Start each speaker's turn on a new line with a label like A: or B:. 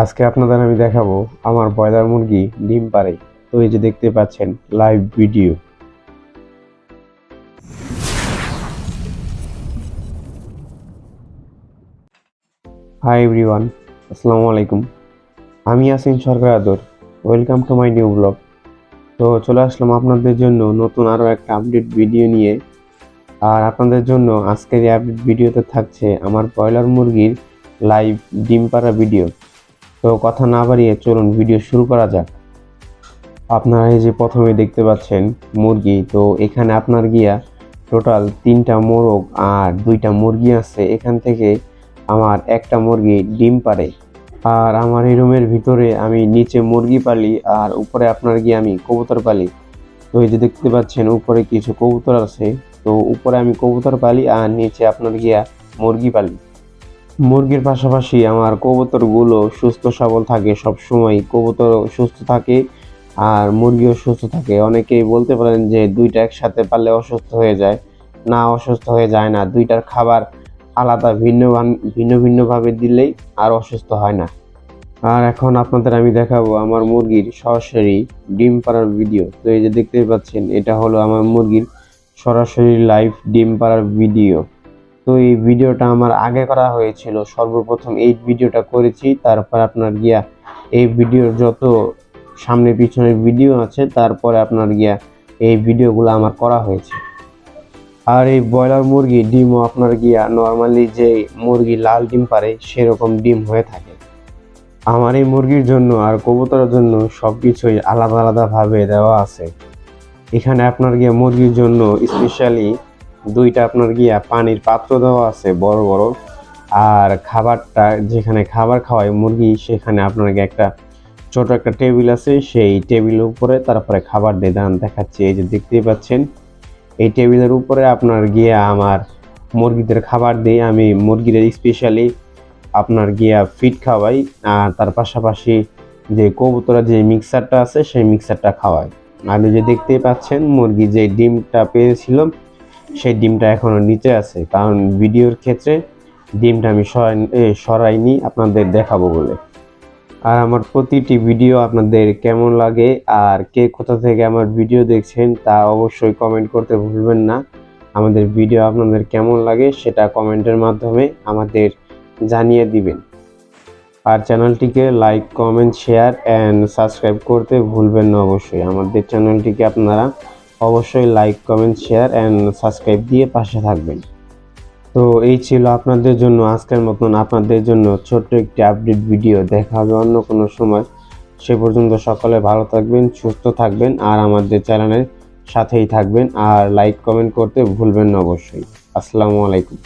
A: আজকে আপনাদের আমি দেখাবো আমার ব্রয়লার মুরগি ডিম পারে তো এই যে দেখতে পাচ্ছেন লাইভ ভিডিও হাই এভরিওয়ান আসসালামু আলাইকুম। আমি Asin Sarkar Adar. Welcome to my new blog তো চলে আসলাম আপনাদের জন্য নতুন আরও একটা আপডেট ভিডিও নিয়ে। আর আপনাদের জন্য আজকের এই আপডেট ভিডিওতে থাকছে আমার ব্রয়লার মুরগির লাইভ ডিম পাড়া ভিডিও তো কথা না বাড়িয়ে চলুন ভিডিও শুরু করা যাক। আপনারা এই যে প্রথমে দেখতে পাচ্ছেন মুরগি, তো এখানে আপনার গিয়া টোটাল তিনটা মোরগ আর দুইটা মুরগি আছে। এখান থেকে আমার একটা মুরগি ডিম পারে আর আমার এই রুমের ভিতরে আমি নিচে মুরগি পালি আর উপরে আপনার গিয়ে আমি কবুতর পালি। তো এই যে দেখতে পাচ্ছেন উপরে কিছু কবুতর আছে। তো উপরে আমি কবুতর পালি আর নিচে আপনার গিয়া মুরগি পালি। মুরগির পাশাপাশি আমার কবুতরগুলো সুস্থ, সবল থাকে সব সময় কবুতর সুস্থ থাকে আর মুরগিও সুস্থ থাকে। অনেকেই বলতে পারেন যে দুইটা একসাথে পারলে অসুস্থ হয়ে যায়। না, অসুস্থ হয়ে যায় না। দুইটার খাবার আলাদা, ভিন্ন ভান- ভিন্ন ভিন্নভাবে দিলেই আর অসুস্থ হয় না। আর এখন আপনাদের আমি দেখাবো আমার মুরগির সরাসরি ডিম পাড়ার ভিডিও। তো এই যে দেখতে পাচ্ছেন, এটা হলো আমার মুরগির সরাসরি লাইভ ডিম পাড়ার ভিডিও। তো এই ভিডিওটা আমার আগে করা হয়েছিল। সর্বপ্রথম এই ভিডিওটা করেছি, তারপর আপনার গিয়া এই ভিডিওর যত সামনে পিছনের ভিডিও আছে, তারপরে আপনার গিয়া এই ভিডিওগুলো আমার করা হয়েছে। আর এই ব্রয়লার মুরগি ডিমও আপনার গিয়া নর্মালি যে মুরগি লাল ডিম পারে, সেরকম ডিম হয়ে থাকে। আমার এই মুরগির জন্য আর কবুতরের জন্য সব কিছুই আলাদা আলাদাভাবে দেওয়া আছে। এখানে আপনার গিয়া মুরগির জন্য স্পেশালি দুইটা আপনার গিয়া পানির পাত্র দেওয়া আছে, বড় বড়। আর খাবারটা যেখানে খাবার খাওয়ায় মুরগি, সেখানে আপনার গিয়ে একটা ছোট একটা টেবিল আছে, সেই টেবিলের উপরে তারপরে খাবার দিয়ে দান দেখাচ্ছি। এই যে দেখতেই পাচ্ছেন, এই টেবিলের উপরে আপনার গিয়ে আমার মুরগিদের খাবার দিই আমি মুরগিদের স্পেশালি আপনার গিয়া ফিট খাওয়াই। আর তার পাশাপাশি যে কবুতরা যে মিক্সারটা আছে, সেই মিক্সারটা খাওয়াই। আর যে দেখতেই পাচ্ছেন, মুরগি যে ডিমটা পেয়েছিল সেই ডিমটা এখনও নিচে আছে। কারণ ভিডিওর ক্ষেত্রে ডিমটা আমি সরাই সরাইনি, আপনাদের দেখাবো বলে। আর আমার প্রতিটি ভিডিও আপনাদের কেমন লাগে আর কে কোথা থেকে আমার ভিডিও দেখছেন তা অবশ্যই কমেন্ট করতে ভুলবেন না। আমাদের ভিডিও আপনাদের কেমন লাগে সেটা কমেন্টের মাধ্যমে আমাদের জানিয়ে দিবেন। আর চ্যানেলটিকে like comment share and subscribe করতে ভুলবেন না অবশ্যই। আমাদের চ্যানেলটিকে আপনারা অবশ্যই like comment share and subscribe দিয়ে পাশে থাকবেন। তো এই ছিল আপনাদের জন্য, আজকের মতন আপনাদের জন্য ছোট্ট একটি আপডেট ভিডিও দেখা হবে অন্য কোনো সময়। সে পর্যন্ত সকলে ভালো থাকবেন, সুস্থ থাকবেন আর আমাদের চ্যানেলের সাথেই থাকবেন। আর লাইক কমেন্ট করতে ভুলবেন না অবশ্যই। আসসালামু আলাইকুম।